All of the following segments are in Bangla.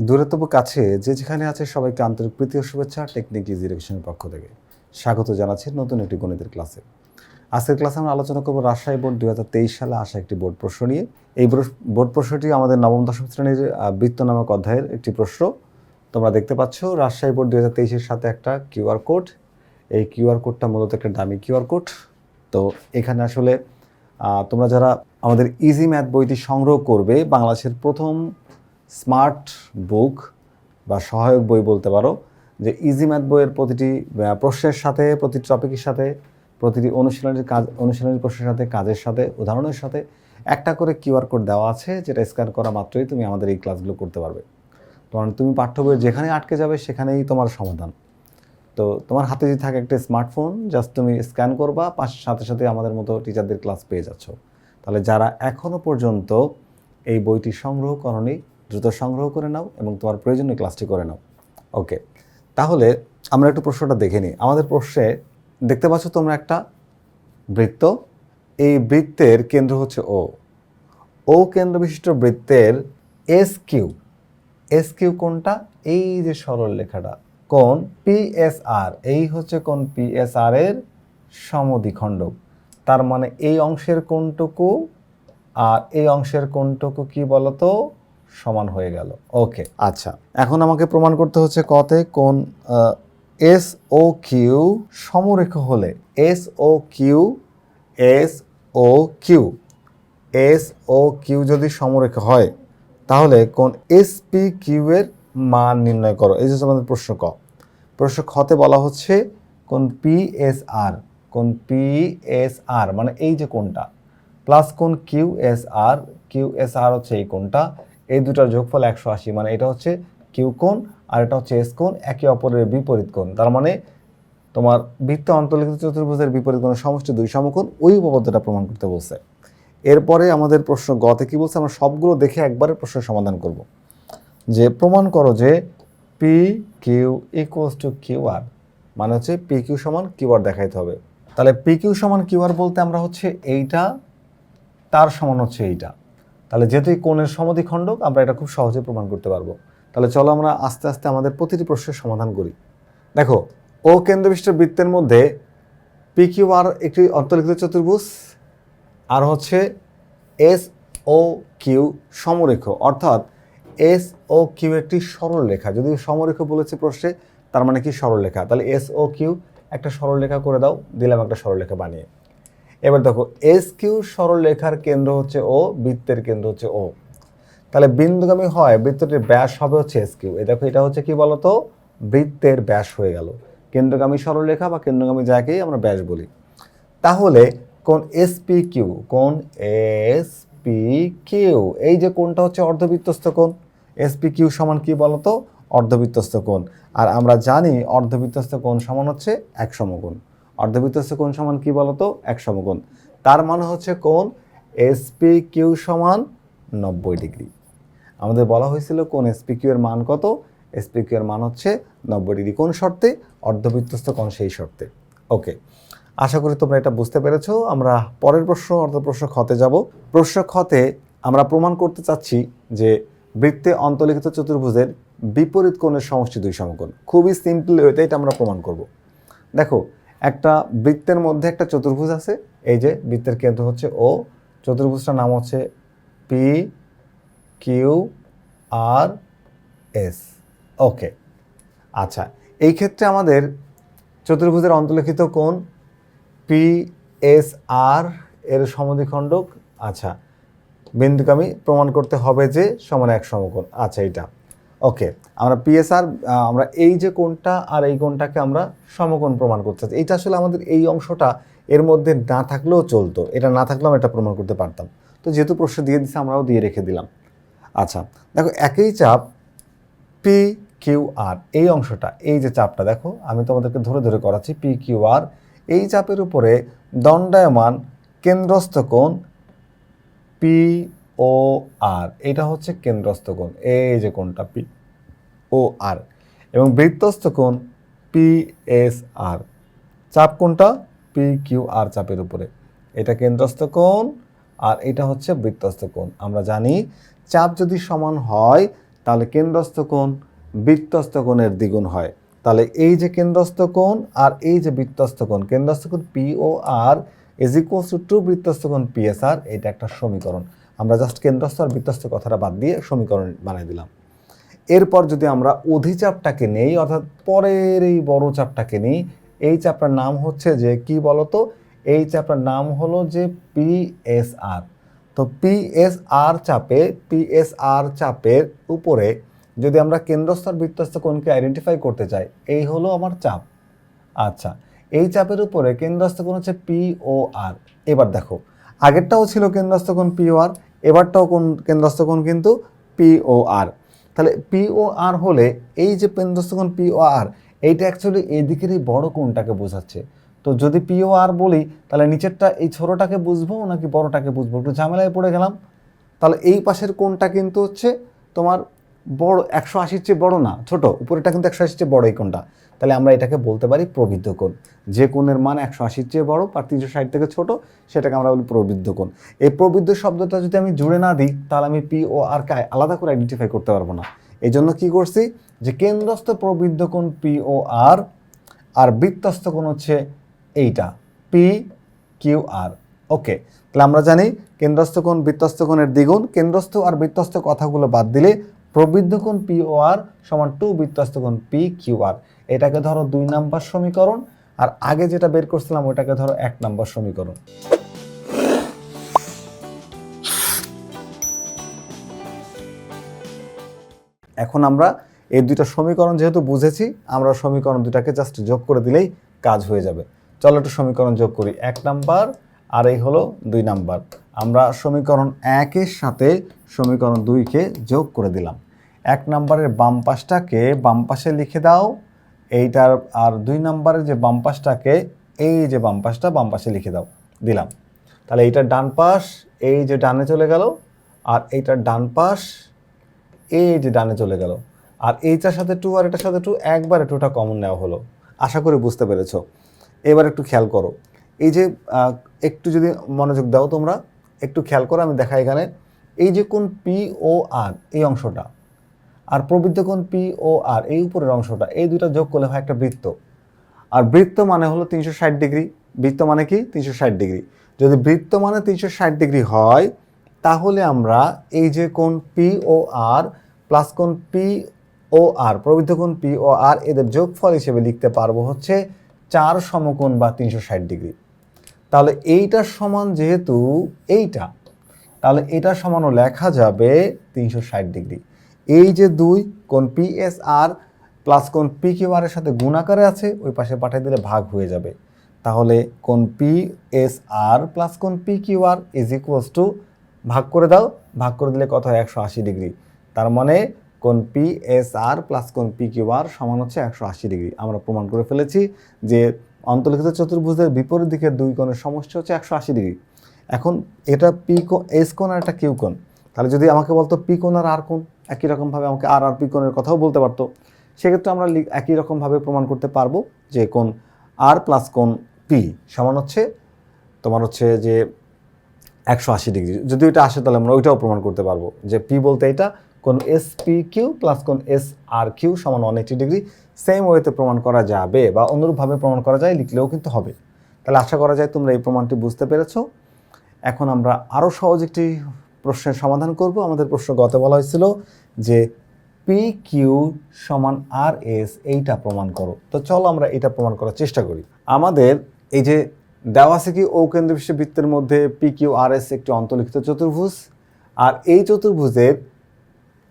দূরে তবু কাছে, যে যেখানে আছে সবাইকে আন্তরিক প্রীতি ও শুভেচ্ছা, টেকনিক ইজি এডুকেশনের পক্ষ থেকে। স্বাগত জানাচ্ছি নতুন একটি গণিতের ক্লাসে। আজকের ক্লাসে আমরা আলোচনা করব রাজশাহী বোর্ড দুই হাজার তেইশ সালে আসা একটি বোর্ড প্রশ্ন নিয়ে। এই বোর্ড- বোর্ড প্রশ্নটি আমাদের নবম, দশম শ্রেণির বৃত্ত নামক অধ্যায়ের একটি প্রশ্ন। তোমরা দেখতে পাচ্ছ রাজশাহী বোর্ড দু হাজার সাথে একটা কিউআর কোড। এই কিউআর কোডটা মূলত একটা দামি কিউআর কোড। তো এখানে আসলে তোমরা যারা আমাদের ইজি ম্যাথ বইটি সংগ্রহ করবে, বাংলাদেশের প্রথম স্মার্ট বুক বা সহায়ক বই বলতে পারো, যে ইজি ম্যাথ বইয়ের প্রতিটি প্রশ্নের সাথে, প্রতিটি টপিকের সাথে, প্রতিটি অনুশীলনের কাজ, অনুশীলনের প্রশ্নের সাথে, কাজের সাথে, উদাহরণের সাথে একটা করে কিউআর কোড দেওয়া আছে, যেটা স্ক্যান করা মাত্রই তুমি আমাদের এই ক্লাসগুলো করতে পারবে। কারণ তুমি পাঠ্য বইয়ের যেখানে আটকে যাবে, সেখানেই তোমার সমাধান। তো তোমার হাতে যদি থাকে একটা স্মার্টফোন জাস্ট তুমি স্ক্যান করবা, পাশ, সাথে সাথে আমাদের মতো টিচারদের ক্লাস পেয়ে যাচ্ছ। তাহলে যারা এখনও পর্যন্ত এই বইটি সংগ্রহ করনি দ্রুত সংগ্রহ করে নাও এবং তোমার প্রয়োজনীয় ক্লাসটি করে নাও। ওকে তাহলে আমরা একটু প্রশ্নটা দেখে নিই। আমাদের প্রশ্নে দেখতে পাচ্ছ তোমরা একটা বৃত্ত। এই বৃত্তের কেন্দ্র হচ্ছে ও ও কেন্দ্র বিশিষ্ট বৃত্তের এস কিউ এস কিউ কোনটা? এই যে সরল লেখাটা। কোন পিএসআর এই হচ্ছে কোন পিএসআর এর সমদ্বিখণ্ডক। তার মানে এই অংশের কোনটুকু আর এই অংশের কোনটুকু কি বলতো? সমান হয়ে গেল। ওকে আচ্ছা এখন আমাকে প্রমাণ করতে হচ্ছে কতে কোন এস ও কিউ সমরেখ হলে S O Q S O Q S O Q যদি সমরেখা হয়, তাহলে কোন এসপি কিউ এর মান নির্ণয় করো। এই যে আমাদের প্রশ্ন ক। প্রশ্ন খতে বলা হচ্ছে কোন পি এস আর কোন পি এস আর মানে এই যে কোনটা প্লাস কোন Q S R Q S R হচ্ছে এই কোনটা এই দুটার যোগফল একশো আশি মানে এটা হচ্ছে কিউ কোণ আর এটা হচ্ছে এস কোণ, একে অপরের বিপরীত কোণ। তার মানে তোমার বৃত্ত অন্তর্লিখিত চতুর্ভুজের বিপরীত কোণের সমষ্টি দুই সমকোণ, ওই উপপাদ্যটা প্রমাণ করতে বলছে। এরপরে আমাদের প্রশ্ন গতে কি বলছে, আমরা সবগুলো দেখে একবারে প্রশ্নের সমাধান করব। যে প্রমাণ করো যে P Q equals to Q R মানে হচ্ছে পি কিউ সমান কিউ আর দেখাইতে হবে। তাহলে পি কিউ সমান কিউ আর বলতে আমরা হচ্ছে এইটা, তার সমান হচ্ছে এইটা। তাহলে যেহেতু কোণের সমদ্বিখণ্ডক আমরা এটা খুব সহজে প্রমাণ করতে পারব। তাহলে চলো আমরা আস্তে আস্তে আমাদের প্রতিটি প্রশ্নের সমাধান করি। দেখো, ও কেন্দ্রবিষ্ট বৃত্তের মধ্যে পি কিউ আর একটি অন্তর্লিখিত চতুর্ভুজ, আর হচ্ছে এস ও কিউ সমরেখ, অর্থাৎ এস ও কিউ একটি সরল রেখা যদি সমরেখ বলেছে প্রশ্নে, তার মানে কি সরল রেখা তাহলে এস ও কিউ একটা সরল রেখা করে দাও, দিলাম একটা সরল রেখা বানিয়ে। এবার দেখো এস কিউ সরল রেখার কেন্দ্র হচ্ছে ও বৃত্তের কেন্দ্র হচ্ছে ও তাহলে বিন্দুগামী হয়, বৃত্তটির ব্যাস হবে হচ্ছে এস কিউ এই দেখো, এটা হচ্ছে কি বলতো? বৃত্তের ব্যাস হয়ে গেল। কেন্দ্রগামী সরলরেখা বা কেন্দ্রগামী যাকেই আমরা ব্যাস বলি। তাহলে কোন এস পি কিউ কোন এস পি কিউ এই যে কোনটা হচ্ছে অর্ধবৃত্তস্থ কোণ। এসপি কিউ সমান কি বলতো? অর্ধবৃত্তস্থ কোণ। আর আমরা জানি অর্ধবৃত্তস্থ কোণ সমান হচ্ছে এক সমকোণ। অর্ধবৃত্তস্থ কোণ সমান কি বলতো? এক সমকোণ। তার মানে হচ্ছে কোন এসপি কিউ সমান নব্বই ডিগ্রি। আমাদের বলা হয়েছিল কোন এসপিকিউ এর মান কত? এসপিকিউ এর মান হচ্ছে নব্বই ডিগ্রি কোন শর্তে, অর্ধবৃত্তস্থ কোন সেই শর্তে। ওকে, আশা করি তোমরা এটা বুঝতে পেরেছ। আমরা পরের প্রশ্ন অর্থাৎ প্রশ্ন খতে যাব। প্রশ্ন খতে আমরা প্রমাণ করতে চাচ্ছি যে বৃত্তে অন্তর্লিখিত চতুর্ভুজের বিপরীত কোণের সমষ্টি দুই সমকোণ। খুবই সিম্পল ওয়েতে এটা আমরা প্রমাণ করব। দেখো একটা বৃত্তের মধ্যে একটা চতুর্ভুজ আছে। এই যে বৃত্তের কেন্দ্র হচ্ছে ও চতুর্ভুজটার নাম হচ্ছে P Q R S okay আচ্ছা এই ক্ষেত্রে আমাদের চতুর্ভুজের অন্তর্লিখিত কোণ পি এস আর এর সমদ্বিখণ্ডক। আচ্ছা বিন্দুগামী প্রমাণ করতে হবে যে সমান এক সমকোণ। আচ্ছা এইটা। ওকে আমরা পিএসআর আমরা এই যে কোণটা আর এই কোণটাকে আমরা সমকোণ প্রমাণ করতে চাচ্ছি এইটা আসলে আমাদের এই অংশটা এর মধ্যে না থাকলেও চলতো। এটা না থাকলেও আমরা এটা প্রমাণ করতে পারতাম। তো যেহেতু প্রশ্ন দিয়ে দিচ্ছে আমরাও দিয়ে রেখে দিলাম। আচ্ছা দেখো একই চাপ পি কিউ আর এই অংশটা, এই যে চাপটা, দেখো, আমি তোমাদেরকে ধরে ধরে করাচ্ছি পি কিউ আর এই চাপের উপরে দণ্ডায়মান কেন্দ্রস্থ কোণ পি ও আর, এটা হচ্ছে কেন্দ্রস্থ কোণ এই যে কোণটা, পি, ও, আর। এবং বৃত্তস্থ কোণ, পি, এস, আর। চাপ কোনটা পি, কিউ, আর চাপের উপরে। এটা কেন্দ্রস্থ কোণ, আর এটা হচ্ছে বৃত্তস্থ কোণ। আমরা জানি চাপ যদি সমান হয়, তাহলে কেন্দ্রস্থ কোণ বৃত্তস্থ কোণের দ্বিগুণ হয়। তাহলে এই যে কেন্দ্রস্থ কোণ আর এই যে বৃত্তস্থ কোণ, কেন্দ্রস্থ কোণ P, O, R is equals to two বৃত্তস্থ কোণ, পি, এস, আর, এটা একটা সমীকরণ। আমরা জাস্ট কেন্দ্রস্থ আর বৃত্তস্থ কথাটা বাদ দিয়ে সমীকরণ বানিয়ে দিলাম। এরপর যদি আমরা অধিচাপটাকে নেই, অর্থাৎ পরের এই বড় চাপটাকে নিই, এই চাপটার নাম হচ্ছে যে কি বলতো? এই চাপটার নাম হলো যে পিএসআর তো পিএসআর চাপে পিএসআর চাপের উপরে যদি আমরা কেন্দ্রস্থ আর বৃত্তস্থ কোণকে আইডেন্টিফাই করতে চাই, এই হলো আমার চাপ। আচ্ছা এই চাপের উপরে কেন্দ্রস্থ কোণ হচ্ছে পি ও আর এবার দেখো, আগেরটাও ছিল কেন্দ্রস্থ কোণ পি ও আর এবারটাও কোন কেন্দ্রস্থ কোণ কিন্তু পি ও আর তাহলে পি ও আর হলে এই যে কেন্দ্রস্থ কোণ পি ও আর এইটা অ্যাকচুয়ালি এই দিকেরই বড় কোণটাকে বোঝাচ্ছে। তো যদি পি ও আর বলি, তাহলে নিচেরটা এই ছোটোটাকে বুঝব নাকি বড়টাকে বুঝব? একটু ঝামেলায় পড়ে গেলাম। তাহলে এই পাশের কোণটা কিন্তু হচ্ছে তোমার বড়, একশো আশির চেয়ে বড় না, ছোট। উপরেটা কিন্তু একশো আশির চেয়ে বড় এই কোণটা। তাহলে আমরা এটাকে বলতে পারি প্রবৃদ্ধ কোণ। যে কোণের মান একশো আশির চেয়ে বড় আর তিনশো ষাট থেকে ছোট, সেটাকে আমরা বলি প্রবৃদ্ধ কোণ। এই প্রবৃদ্ধ শব্দটা যদি আমি জুড়ে না দিই, তাহলে আমি পি ও আর কে আলাদা করে আইডেন্টিফাই করতে পারব না। এই জন্য কী করছি যে কেন্দ্রস্থ প্রবৃদ্ধ কোণ পি ও আর আর বৃত্তস্থ কোণ হচ্ছে এইটা, পি কিউ আর। ওকে, তাহলে আমরা জানি কেন্দ্রস্থ কোণ, বৃত্তস্থ কোণের দ্বিগুণ। কেন্দ্রস্থ আর বৃত্তস্থ কথাগুলো বাদ দিলে প্রবৃদ্ধ কোণ পি ও আর সমান টু বৃত্তস্থ কোণ পি কিউ আর এটাকে ধরো দুই নাম্বার সমীকরণ, আর আগে যেটা বের করছিলাম ওটাকে ধরো এক নাম্বার সমীকরণ। এখন আমরা এই দুইটা সমীকরণ যেহেতু বুঝেছি, আমরা সমীকরণ দুটাকে জাস্ট যোগ করে দিলেই কাজ হয়ে যাবে। চলো একটু সমীকরণ যোগ করি। এক নাম্বার, আর এই হলো দুই নাম্বার। আমরা সমীকরণ একের সাথে সমীকরণ দুইকে যোগ করে দিলাম। এক নম্বরের বাম পাশটাকে বাম পাশে লিখে দাও। এইটার আর দুই নাম্বারের যে বাম পাশটাকে, এই যে বাম পাশটা বাম পাশে লিখে দাও, দিলাম। তাহলে এইটার ডান পাশ, এই যে ডানে চলে গেল, আর এইটার ডান পাশ, এই যে ডানে চলে গেল। আর এইটার সাথে টু আর এটার সাথে টু একবারে টুটা কমন নেওয়া হলো। আশা করি বুঝতে পেরেছ। এবার একটু খেয়াল করো। এই যে একটু যদি মনোযোগ দাও তোমরা একটু খেয়াল করো আমি দেখাই এখানে। এই যে কোন পি ও আর এই অংশটা, আর প্রবৃদ্ধ কোণ পি ও আর এই উপরের অংশটা, এই দুটো যোগ করলে হয় একটা বৃত্ত। আর বৃত্ত মানে হলো তিনশো ষাট ডিগ্রি। বৃত্ত মানে কি? তিনশো ষাট ডিগ্রি। যদি বৃত্ত মানে তিনশো ষাট ডিগ্রি হয়, তাহলে আমরা এই যে কোন পি ও আর প্লাস কোন পি ও আর প্রবৃদ্ধ কোণ পি ও আর এদের যোগফল হিসেবে লিখতে পারব হচ্ছে চার সমকোণ বা তিনশো ষাট ডিগ্রি। তাহলে এইটার সমান যেহেতু এইটা, তাহলে এটার সমানও লেখা যাবে তিনশো ষাট ডিগ্রি। এই যে দুই, কোন পি এস আর প্লাস কোন পি কিউ আর এর সাথে গুণাকারে আছে, ওই পাশে পাঠিয়ে দিলে ভাগ হয়ে যাবে। তাহলে কোন পি এস আর প্লাস কোন P Q R is equals to ভাগ করে দাও, ভাগ করে দিলে কত হয়? একশো আশি ডিগ্রি। তার মানে কোন পি এস আর প্লাস কোন পি কিউ আর সমান হচ্ছে একশো আশি ডিগ্রি। আমরা প্রমাণ করে ফেলেছি যে অন্তর্লিখিত চতুর্ভুজের বিপরীত দিকের দুই কোণের সমষ্টি হচ্ছে একশো আশি ডিগ্রি। এখন এটা পি কোণ এস কোণ আর একটা কিউ কোণ। তাহলে যদি আমাকে বলতো পি কোণ আর আর কোণ, একই রকমভাবে আমাকে আর আর পি কোণের কথাও বলতে পারতো। সেক্ষেত্রে আমরা একই রকমভাবে প্রমাণ করতে পারব যে কোন আর প্লাস কোন পি সমান হচ্ছে, তোমার হচ্ছে যে একশো আশি ডিগ্রি। যদি এটা আসে তাহলে আমরা ওইটাও প্রমাণ করতে পারব যে পি বলতে এটা কোন এস পি কিউ প্লাস কোন এস আর কিউ সমান ওয়ান এইটি ডিগ্রি সেম ওয়েতে প্রমাণ করা যাবে বা অনুরূপভাবে প্রমাণ করা যায়, লিখলেও কিন্তু হবে। তাহলে আশা করা যায় তোমরা এই প্রমাণটি বুঝতে পেরেছ। এখন আমরা আরও সহজ একটি প্রশ্নের সমাধান করব। আমাদের প্রশ্ন গত বলা হয়েছিল যে পি কিউ সমান আর এস এইটা প্রমাণ করো। তো চলো আমরা এটা প্রমাণ করার চেষ্টা করি। আমাদের এই যে দেওয়া আছে কি ও কেন্দ্র বৃত্তের মধ্যে পি কিউ আর এস একটি অন্তর্লিখিত চতুর্ভুজ, আর এই চতুর্ভুজের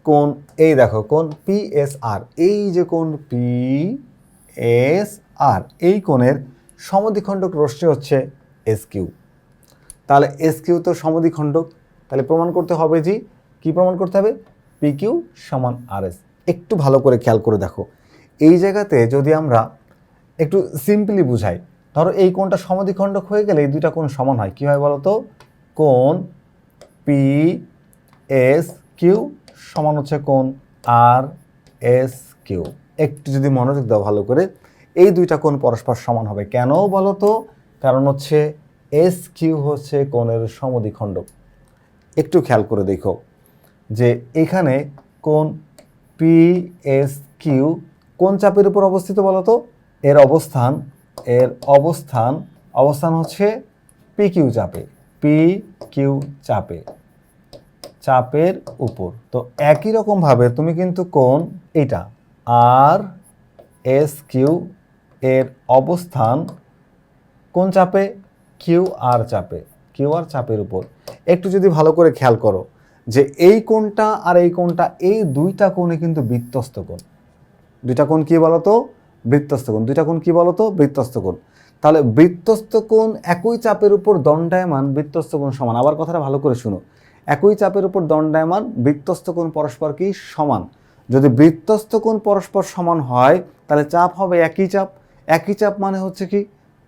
কোন এই দেখো কোন পি এস আর এই যে কোন পি এস আর এই কোণের সমদ্বিখণ্ডক রশ্মি হচ্ছে এস কিউ তাহলে এস কিউ তো সমদ্বিখণ্ডক, তাহলে প্রমাণ করতে হবে যে কি প্রমাণ করতে হবে? পি কিউ সমান আর এস একটু ভালো করে খেয়াল করে দেখো। এই জায়গাতে যদি আমরা একটু সিম্পলি বুঝাই, ধরো এই কোণটা সমদ্বিখণ্ডক হয়ে গেলে এই দুইটা কোণ সমান হয়, কী হয় বলো তো কোণ পি এস কিউ সমান হচ্ছে কোণ আর এস কিউ। একটু যদি মনোযোগ দাও ভালো করে, এই দুইটা কোণ পরস্পর সমান হবে। কেন বলো তো? কারণ হচ্ছে এস কিউ হচ্ছে কোণের সমদ্বিখণ্ডক। একটু খেয়াল করে দেখো যে এখানে কোণ পি এস কিউ কোন চাপের উপর অবস্থিত বলো তো? এর অবস্থান এর অবস্থান অবস্থান হচ্ছে পি কিউ চাপে, পি কিউ চাপে। চাপের উপর। তো একই রকমভাবে তুমি কিন্তু কোন এটা আর এস কিউ এর অবস্থান কোন চাপে? কিউ আর চাপে। কিউ আর চাপের উপর। একটু যদি ভালো করে খেয়াল করো যে এই কোণটা আর এই কোণটা, এই দুইটা কোণে কিন্তু বৃত্তস্ত কোণ। দুইটা কোণ কি বলতো? বৃত্তস্ত কোণ। দুইটা কোণ কি বলতো? বৃত্তস্ত কোণ। তাহলে বৃত্তস্ত কোণ একই চাপের উপর দণ্ডায়মান বৃত্তস্ত কোণ সমান। আবার কথাটা ভালো করে শুনো। একই চাপের উপর দণ্ডায়মান বৃত্তস্ত কোণ পরস্পর কি? সমান। যদি বৃত্তস্ত কোণ পরস্পর সমান হয়, তাহলে চাপ হবে একই চাপ। একই চাপ মানে হচ্ছে কি?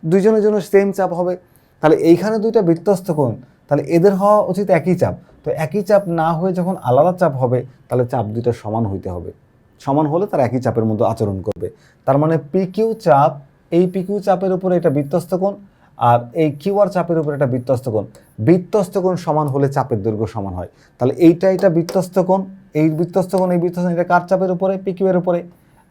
দুইজনের জন্য সেম চাপ হবে। তাহলে এইখানে দুইটা বৃত্তস্ত কোণ, তাহলে এদের হওয়া উচিত একই চাপ। তো একই চাপ না হয়ে যখন আলাদা চাপ হবে, তাহলে চাপ দুইটা সমান হইতে হবে। সমান হলে তারা একই চাপের মধ্যে আচরণ করবে। তার মানে পিকিউ চাপ, এই পিকিউ চাপের উপরে এটা বৃত্তস্ত কোণ আর এই কিউআর চাপের উপরে এটা বৃত্তস্ত কোণ। সমান হলে চাপের দৈর্ঘ্য সমান হয়। তাহলে এইটা এটা বৃত্তস্ত কোণ এই বৃত্তস্ত কোণ এই বৃত্তস্ত কোণ, এটা কার চাপের উপরে? পিকিউ এর উপরে।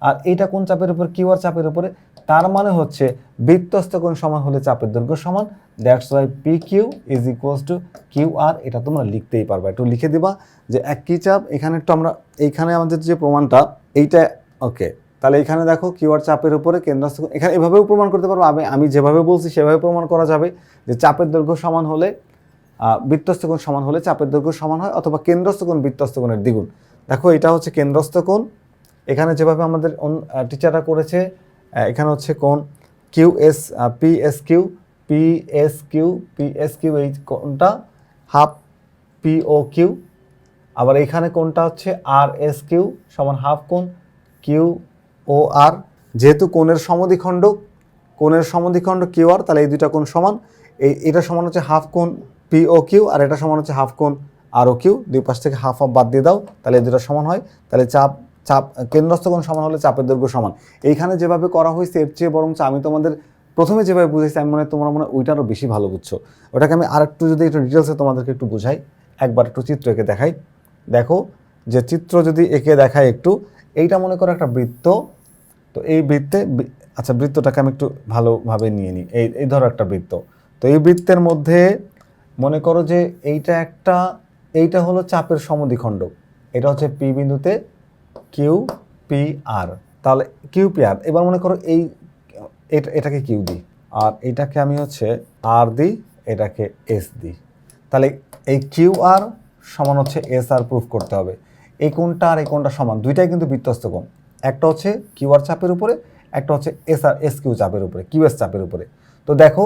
আর এইটা কোন চাপের উপর? কিউআর চাপের উপরে। তার মানে হচ্ছে বৃত্তস্ত কোণ সমান হলে চাপের দৈর্ঘ্য সমান। That's why P Q is equals to Q R এটা তোমরা লিখতেই পারবা। একটু লিখে দিবা যে একই চাপ এখানে একটু আমরা এইখানে আমাদের যে প্রমাণটা এইটা ওকে তাহলে এখানে দেখো কিউআর চাপের উপরে কেন্দ্রস্থ এখানে এভাবেও প্রমাণ করতে পারব আমি আমি যেভাবে বলছি সেভাবে প্রমাণ করা যাবে যে চাপের দৈর্ঘ্য সমান হলে আহ, বৃত্তস্থ কোণ সমান হলে চাপের দৈর্ঘ্য সমান হয় অথবা কেন্দ্রস্থ কোণ বৃত্তস্থ কোণের দ্বিগুণ। দেখো এটা হচ্ছে কেন্দ্রস্থ কোণ। এখানে যেভাবে আমাদের টিচাররা করেছে এখানে হচ্ছে কোণ Q S P S Q P S Q P S Q এই কোনটা হাফ পি ও কিউ আবার এখানে কোনটা হচ্ছে আর এস কিউ সমান হাফ কোণ কিউ ও আর। যেহেতু কোণের সমদ্বিখণ্ড কোণের সমদ্বিখণ্ড কিউ আর, তাহলে এই দুইটা কোণ সমান। এই, এটা সমান হচ্ছে হাফ কোণ পি ও কিউ, আর এটা সমান হচ্ছে হাফ কোণ আর ও কিউ। দুই পাশ থেকে হাফ হাফ বাদ দিয়ে দাও, তাহলে এই দুটো সমান হয়। তাহলে চাপ চাপ, কেন্দ্রস্থ কোণ সমান হলে চাপের দৈর্ঘ্য সমান। এইখানে যেভাবে করা হয়েছে, এর চেয়ে বরং আমি তোমাদের প্রথমে যেভাবে বুঝেছি, আমি মনে হয় তোমরা মনে হয় ওইটারও বেশি ভালো বুঝছ। ওটাকে আমি আরেকটু যদি একটু ডিটেলসে তোমাদেরকে একটু বোঝাই, একবার একটু চিত্র এঁকে দেখাই। দেখো, যে চিত্র যদি এঁকে দেখায় একটু, এইটা মনে করো একটা বৃত্ত। তো এই বৃত্তে আচ্ছা বৃত্তটাকে আমি একটু ভালোভাবে নিয়ে নিই। এই এই ধরো একটা বৃত্ত। তো এই বৃত্তের মধ্যে মনে করো যে এইটা একটা, এইটা হলো চাপের সমদ্বিখণ্ড। এটা হচ্ছে পি বিন্দুতে কিউ পি আর তাহলে কিউ পি আর এবার মনে করো এই, এটা, এটাকে কিউ দিই। আর এটাকে আমি হচ্ছে আর দিই, এটাকে এস দিই। তাহলে এই কিউ আর সমান হচ্ছে এস আর প্রুফ করতে হবে। এই কোনটা আর এই কোনটা সমান। দুইটাই কিন্তু বৃত্তস্ত কোণ। একটা হচ্ছে কিউআর চাপের উপরে, একটা হচ্ছে এস আর এস কিউ চাপের উপরে কিউ এস চাপের উপরে। তো দেখো,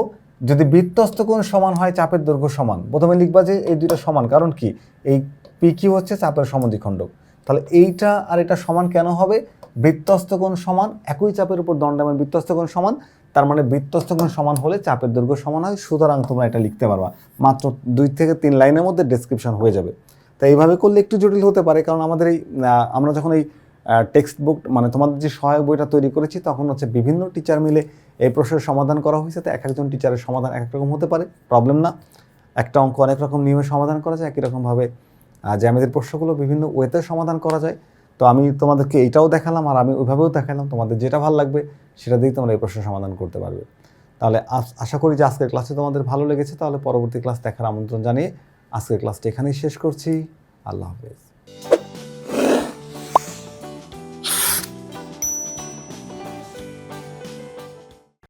যদি বৃত্তস্ত কোণ সমান হয় চাপের দৈর্ঘ্য সমান, প্রথমে লিখবা যে এই দুইটা সমান, কারণ কি? এই পি কিউ হচ্ছে চাপের সমদ্বিখণ্ড তাহলে এইটা আর এটা সমান কেন হবে? বৃত্তস্থ কোণ সমান, একই চাপের উপর দণ্ডায়মান বৃত্তস্থ কোণ সমান, তার মানে বৃত্তস্থ কোণ সমান হলে চাপের দৈর্ঘ্য সমান হয়, সুতরাং তোমরা এটা লিখতে পারবা। মাত্র দুই থেকে তিন লাইনের মধ্যে ডেসক্রিপশন হয়ে যাবে। তো এইভাবে করলে একটু জটিল হতে পারে, কারণ আমাদের এই আমরা যখন এই টেক্সট বুক মানে তোমাদের যে সহায়ক বইটা তৈরি করেছি, তখন হচ্ছে বিভিন্ন টিচার মিলে এই প্রশ্নের সমাধান করা হয়েছে। তো এক একজন টিচারের সমাধান এক এক রকম হতে পারে প্রবলেম না। একটা অঙ্ক অনেক রকম নিয়মে সমাধান করা যায়, একই রকমভাবে জ্যামিতির প্রশ্নগুলো বিভিন্ন ওয়েতে সমাধান করা যায়। তো আমি তোমাদেরকে এইটাও দেখালাম, আর আমি ওইভাবেও দেখালাম, তোমাদের যেটা ভালো লাগবে, সেটা দিয়েই তোমরা এই প্রশ্নের সমাধান করতে পারবে। তাহলে আশা করি যে আজকের ক্লাসে তোমাদের ভালো লেগেছে, তাহলে পরবর্তী ক্লাস দেখার আমন্ত্রণ জানিয়ে আজকের ক্লাসটি এখানেই শেষ করছি। আল্লাহ হাফেজ।